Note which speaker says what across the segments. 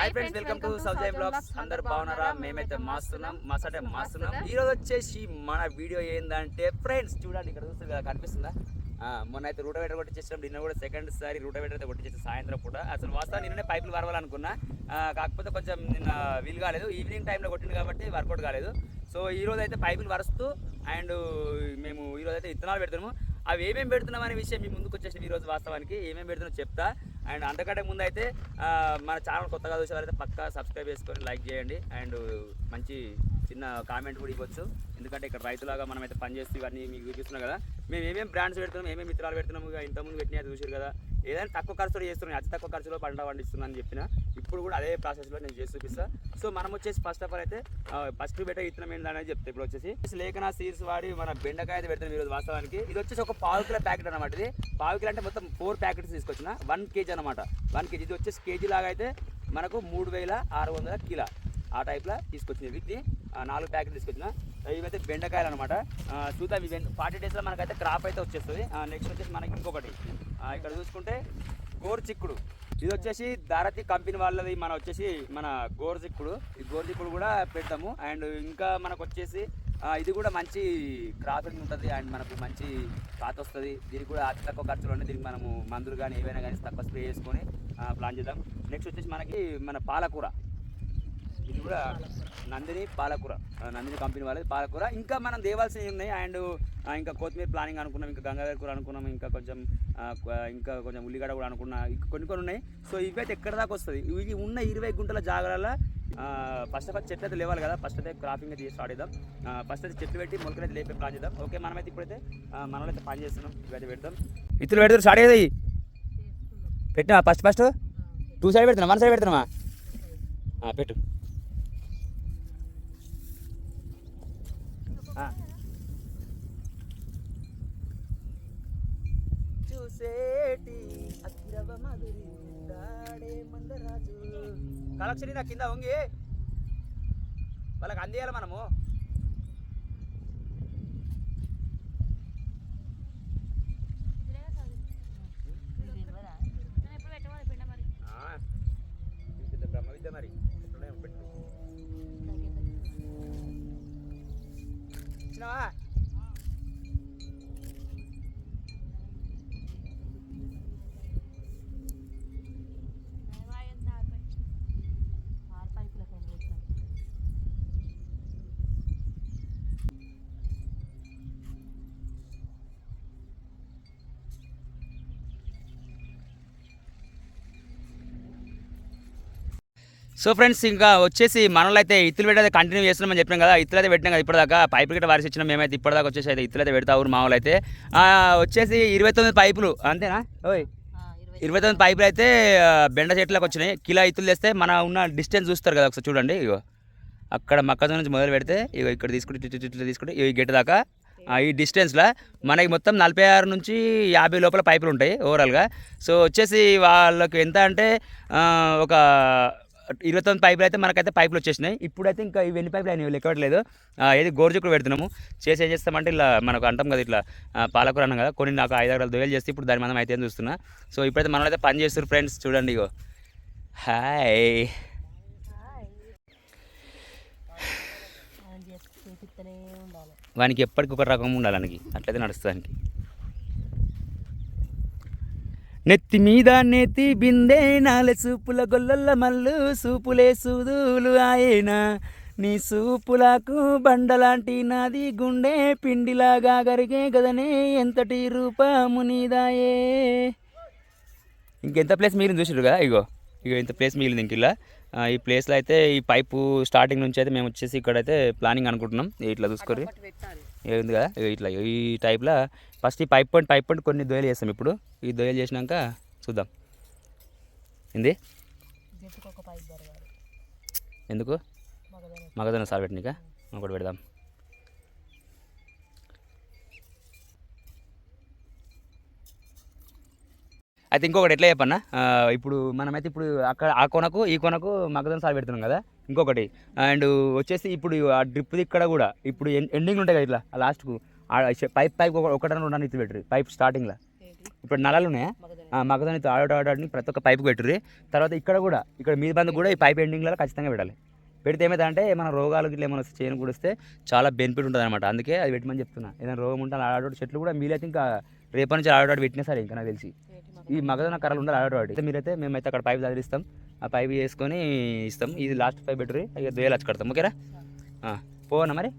Speaker 1: Hi friends welcome to Saujay blogs అందరు బాగున్నారా? మేమైతే మాస్తున్నాం. మసాటే మాస్తున్నాం. ఈ రోజు వచ్చేసి మన వీడియో ఏంటంటే ఫ్రెండ్స్ చూడండి ఇక్కడ చూస్తుంది కదా కనిపిస్తుందా? మొన్న అయితే రూట వెటర్ కొట్టించేసాం నిన్న కూడా సెకండ్ సారి రూట వెటర్ అయితే కొట్టించేసి సాయంత్రం పూట. అసలు వస్తా నిన్ననే పైపులు వరవాలనుకున్నా కాకపోతే కొంచెం నిన్న వీలు కాలేదు. ఈవినింగ్ టైంలో కొట్టింది కాబట్టి వర్కౌట్ కాలేదు. సో ఈ రోజు అయితే పైపులు వరుస్తూ అండ్ మేము ఈ రోజు అయితే విత్తనాలు పెడుతున్నాము. అవి ఏమేమి పెడుతున్నాం అనే విషయం మీ ముందుకు వచ్చేసి ఈ రోజు వాస్తవానికి. ఏమేమి పెడుతున్నా చెప్తా. అండ్ అంతకంటే ముందు అయితే మన ఛానల్ కొత్తగా చూసే వాళ్ళైతే పక్కా సబ్స్క్రైబ్ చేసుకొని లైక్ చేయండి. అండ్ మంచి చిన్న కామెంట్ కూడా ఇవ్వచ్చు. ఎందుకంటే ఇక్కడ రైతులాగా మనం అయితే పనిచేస్తూ ఇవన్నీ మీకు చూపిస్తున్నాం కదా. మేము ఏమేమి బ్రాండ్స్ పెడుతున్నాం ఏమేమి మిత్రాలు పెడుతున్నాము ఇంతకుముందు పెట్టినా చూసారు కదా. ఏదైనా తక్కువ ఖర్చులో చేస్తున్నాం అతి తక్కువ ఖర్చులో పంట పండిస్తున్నాను చెప్పిన ఇప్పుడు కూడా అదే ప్రాసెస్లో నేను చేసి చూపిస్తాను సో మనం వచ్చేసి ఫస్ట్ ఆఫ్ ఆల్ అయితే ఫస్ట్ బెటర్ ఇత్తనం ఏంటనేది చెప్తే. ఇప్పుడు వచ్చేసి లేఖన సీడ్స్ వాడి మన బెండకాయ అయితే పెడతాం ఈరోజు వాస్తవానికి. ఇది వచ్చేసి ఒక పావు కిలో ప్యాకెట్ అనమాట ఇది. పావు కిలో అంటే మొత్తం ఫోర్ ప్యాకెట్స్ తీసుకొచ్చిన. వన్ కేజీ అనమాట వన్ కేజీ ఇది వచ్చేసి కేజీ లాగా అయితే మనకు మూడు వేల ఆరు వందల కిలో ఆ టైప్లో తీసుకొచ్చింది. వీటిని నాలుగు ప్యాకెట్ తీసుకొచ్చిన. ఇవైతే బెండకాయలు అనమాట చూద్దాం. ఇవి ఫార్టీ డేస్లో మనకైతే క్రాప్ అయితే వచ్చేస్తుంది. నెక్స్ట్ వచ్చేసి మనకి ఇంకొకటి. ఇక్కడ చూసుకుంటే గోరు చిక్కుడు. ఇది వచ్చేసి దారతి కంపెనీ వాళ్ళది మన వచ్చేసి మన గోరు చిక్కుడు. ఈ గోరు చిక్కుడు కూడా పెడతాము. అండ్ ఇంకా మనకు వచ్చేసి ఇది కూడా మంచి క్రాపింగ్ ఉంటుంది. అండ్ మనకు మంచి కాత వస్తుంది. దీనికి కూడా అతి తక్కువ ఖర్చులోనే దీనికి మనము మందులు కానీ ఏవైనా కానీ తక్కువ స్ప్రే చేసుకొని ప్లాన్ చేద్దాం. నెక్స్ట్ వచ్చేసి మనకి మన పాలకూర. ఇది కూడా నందిని పాలకూర. నందిని కంపెనీ వాళ్ళది పాలకూర. ఇంకా మనం దేవాల్సినవి ఉన్నాయి? అండ్ ఇంకా కొత్తిమీర ప్లానింగ్ అనుకున్నాం ఇంకా గంగాధర కూర అనుకున్నాం ఇంకా కొంచెం ఇంకా కొంచెం ఉల్లిగడ్డ కూడా అనుకున్నా ఇంకా కొన్ని కొన్ని ఉన్నాయి. సో ఇవైతే ఎక్కడ దాకా వస్తుంది? ఇవి ఉన్న ఇరవై గుంటల జాగాలలో ఫస్ట్ ఆఫ్ ఆల్ చెట్లు అయితే లేవాలి కదా. ఫస్ట్ అయితే క్రాపింగ్ అయితే స్టార్ట్ చేద్దాం. ఫస్ట్ అయితే చెట్లు పెట్టి మొలకలు అయితే లేపే ప్లాన్ చేద్దాం. ఓకే మనమైతే ఇప్పుడైతే మనమైతే పని చేస్తున్నాం. ఇవైతే పెడతాం. ఇతరులు పెడతారు స్టార్ట్ అయ్యేది పెట్టినా ఫస్ట్ ఫస్ట్? టూ సైడ్ పెడుతున్నా వన్ సైడ్ పెడుతున్నామా పెట్టు ఆ. చూసేటి అకిరవ మధురి తాడే మందరాజు. కలక్షని నా కింద వంగి వాళ్ళకి అందేయాలి మనము. బ్రహ్మ విద్య మరి. సో ఫ్రెండ్స్ ఇంకా వచ్చేసి మనలో అయితే ఇత్తులు పెట్టేది కంటిన్యూ చేస్తున్నామని చెప్పినాం కదా ఇత్తులు అయితే పెట్టినాం కదా ఇప్పటిదాకా. పైపులు గిట్ట వారిసి ఇచ్చినాం మేమైతే ఇప్పటిదాకా వచ్చేసి అయితే ఇత్తులు అయితే పెడతా ఊరు మామూలు అయితే వచ్చేసి ఇరవై తొమ్మిది పైపులు అంతేనా? ఓయ్ ఇరవై తొమ్మిది పైపులు అయితే బెండ చెట్లకు వచ్చినాయి. కిలో ఇత్తులు తెస్తే మన ఉన్న డిస్టెన్స్ చూస్తారు కదా ఒకసారి చూడండి ఇగో. అక్కడ మక్కజొన్న నుంచి మొదలు పెడితే ఇగో ఇక్కడ తీసుకుంటే ఇట్లా తీసుకుంటే ఈ గెట్ దాకా. ఈ డిస్టెన్స్లో మనకి మొత్తం నలభై ఆరు నుంచి యాభై లోపల పైపులు ఉంటాయి ఓవరాల్గా సో వచ్చేసి వాళ్ళకి ఎంత అంటే ఒక ఇరవై తొమ్మిది పైపులు అయితే మనకైతే పైపులు వచ్చేసినాయి. ఇప్పుడైతే ఇంకా ఇవి ఎన్ని పైపులు అయినాయి లెక్కట్లేదు ఏది గోరుచుక్కుడు పెడుతున్నాము. చేసి ఏం చేస్తామంటే ఇలా మనకు అంటాం కదా ఇట్లా పాలకూర అన్నాం కదా కొన్ని నాకు ఐదు ఆరు దొయ్యలు చేస్తే ఇప్పుడు దాని మనం అయితే ఏం చూస్తున్నా. సో ఇప్పుడైతే మనలో అయితే పని చేస్తారు ఫ్రెండ్స్ చూడండి ఇగో. హాయ్ వానికి ఎప్పటికి ఒక రకం ఉండాలి వానికి అట్లయితే నడుస్తుంది నెత్తి మీద నెత్తి బిందే నాలె సూపుల గొల్లల మల్లు సూపులే సూదులు ఆయన. నీ సూపులకు బండలాంటి నాది గుండె పిండిలాగా గరిగే గదనే ఎంతటి రూపము నీదాయే. ఇంకెంత ప్లేస్ మిగిలింది చూసారు కదా? ఇగో ఇగో ఇంత ప్లేస్ మిగిలింది ఇంక ఇలా. ఈ ప్లేస్లో అయితే ఈ పైపు స్టార్టింగ్ నుంచి అయితే మేము వచ్చేసి ఇక్కడైతే ప్లానింగ్ అనుకుంటున్నాం. ఇట్లా చూసుకోరు
Speaker 2: ఒకటి
Speaker 1: కదా? ఇట్లా ఈ టైప్లో ఫస్ట్ ఈ పైప్ పాయింట్ పైప్ పాయింట్ కొన్ని దొయలు చేస్తాం ఇప్పుడు. ఈ దొయలు చేసినాక చూద్దాం. ఏంది?
Speaker 2: పైప్
Speaker 1: ఎందుకు?
Speaker 2: మగదన
Speaker 1: మగదన్న సార్ పెట్టినాక? ఒకటి పెడదాం. అయితే ఇంకొకటి ఎట్లా చెప్పన్నా? ఇప్పుడు మనమైతే ఇప్పుడు అక్కడ ఆ కొనకు ఈ కొనకు మగదన్న సార్ పెడుతున్నాం కదా? ఇంకొకటి. అండ్ వచ్చేసి ఇప్పుడు ఆ డ్రిప్ ఇక్కడ కూడా ఇప్పుడు ఎండింగ్ ఉంటాయి కదా ఇట్లా ఆ లాస్ట్కు. పైప్ పైప్ ఒకటి రెండు ఇట్లు పెట్టరు పైప్ స్టార్టింగ్లో ఇప్పుడు నలాలు ఉన్నాయా?
Speaker 2: మగధని
Speaker 1: ఆ, మగదానితో ఆడోడు ఆడోడిని ప్రతి ఒక్క పైపు పెట్టుర్రి తర్వాత ఇక్కడ కూడా ఇక్కడ మీద బంద్ కూడా ఈ పైప్ ఎండింగ్లో ఖచ్చితంగా పెట్టాలి. పెడితే ఏమైందంటే మన రోగాలు ఇట్లా ఏమైనా చేయను కూడా వస్తే చాలా బెనిఫిట్ ఉంటుంది అనమాట అందుకే అది పెట్టమని చెప్తున్నా. ఏదైనా రోగం ఉంటే ఆడోడు చెట్లు కూడా మీరైతే ఇంకా రేపటి నుంచి ఆడోడు పెట్టినా సరే ఇంకా నాకు తెలిసి. ఈ మగధన? కర్రలు ఉండాలి ఆడోడు అయితే మీరైతే మేమైతే అక్కడ పైప్ చదివిస్తాం ఆ పైప్ వేసుకొని ఇస్తాం. ఇది లాస్ట్ పైప్ పెట్టుర్రి ఇక దొయ్యలు వచ్చి కడతాం. ఓకేరా? పోనా మరి?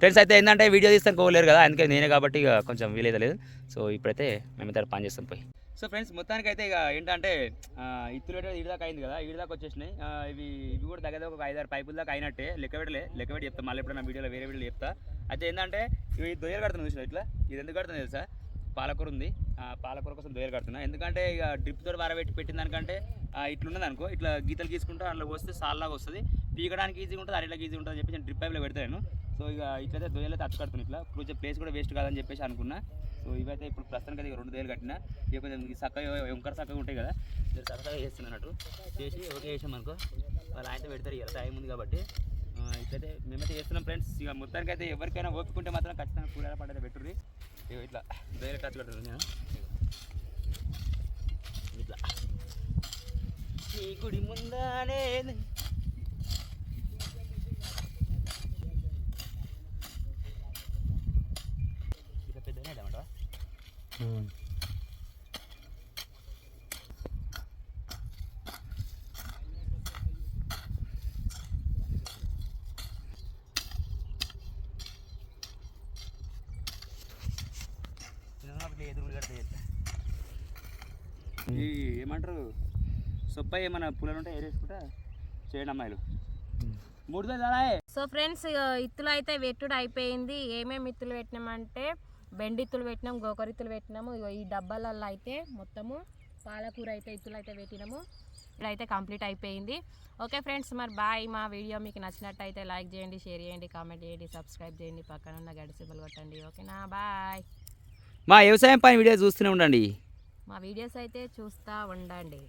Speaker 1: ఫ్రెండ్స్ అయితే ఏంటంటే వీడియో తీస్తాను కోలేరు కదా. అందుకే నేనే కాబట్టి ఇక కొంచెం వీలైతే లేదు. సో ఇప్పుడైతే మేమైతే పని చేస్తాం పోయి. సో ఫ్రెండ్స్ మొత్తానికి అయితే ఇక ఏంటంటే ఇత్తులు పెట్టే దాకా అయింది కదా. దాకా వచ్చేసినాయి. ఇవి ఇవి కూడా దగ్గర ఒక ఐదారు పైపుల దాకా అయినట్టే. లెక్క పెట్టలే లెక్క పెట్టి చెప్తా. మళ్ళీ ఎప్పుడైనా వీడియోలో వేరే వీడియోలో చెప్తా. అయితే ఏంటంటే ఇవి దొయ్యలు కడుతున్నాయి చూసిన ఇట్లా? ఇది ఎందుకు కడుతుంది తెలుసా? పాలకూర ఉంది. ఆ పాలకూర కోసం దొయ్యలు కడుతున్నా. ఎందుకంటే ఇక డ్రిప్ తోటి వారబెట్టి పెట్టిన దానికంటే ఇట్లున్నది అనుకో. ఇట్లా గీతలు గీసుకుంటే అందులో వస్తే సాల్లాగా వస్తుంది. పీకడానికి ఈజీగా ఉంటుంది అరిలాగా ఈజీగా ఉంటుంది అని చెప్పి నేను డ్రిప్ పైప్లో పెడతాను సో ఇక ఇట్లయితే దొయ్యలు అయితే అచ్చుకడుతున్నాయి ఇట్లా. కొంచెం ప్లేస్ కూడా వేస్ట్ కాదని చెప్పేసి అనుకున్నా. సో ఇవైతే ఇప్పుడు ప్రస్తుతానికి అయితే రెండు దొయ్యలు కట్టినా. ఇక కొంచెం చక్కగా వంకర చక్కగా ఉంటాయి కదా. మీరు చక్కగా అన్నట్టు. చేసి ఓకే చేసాం అనుకో. వాళ్ళు ఆయనతో పెడతారు ఇక టైం ఉంది కాబట్టి. ఇట్లయితే మేమైతే చేస్తున్నాం ఫ్రెండ్స్. ఇక మొత్తానికి అయితే ఎవరికైనా ఓపుకుంటే మాత్రం ఖచ్చితంగా కూరగాయల పంట అయితే పెట్టుర్రి. ఇగో ఇట్లా దొయ్యలు ఖర్చు కడుతుంది నేను. నీ గుడి ముందానే పెద్దనే ఈ ఏమంటారు? సొప్ప ఏమన్నా పుల్లలు ఉంటే ఏరేసుకుంటా చేయండి అమ్మాయిలు. మూడు
Speaker 2: సో ఫ్రెండ్స్ ఇత్తులు అయితే వెట్టుడు అయిపోయింది. ఏమేమి ఇత్తులు పెట్టినామంటే బెండి ఇత్తులు పెట్టినాం గోకరిత్తులు పెట్టినాము. ఈ డబ్బాలలో అయితే మొత్తము పాలకూర అయితే ఇత్తులు అయితే పెట్టినాము. ఇప్పుడైతే కంప్లీట్ అయిపోయింది. ఓకే ఫ్రెండ్స్ మరి బాయ్. మా వీడియో మీకు నచ్చినట్టయితే లైక్ చేయండి షేర్ చేయండి కామెంట్ చేయండి సబ్స్క్రైబ్ చేయండి. పక్కన ఉన్న గడి సింబల్ కొట్టండి. ఓకేనా? బాయ్.
Speaker 1: మా వ్యవసాయం పని వీడియో చూస్తూనే ఉండండి.
Speaker 2: మా వీడియోస్ అయితే చూస్తూ ఉండండి.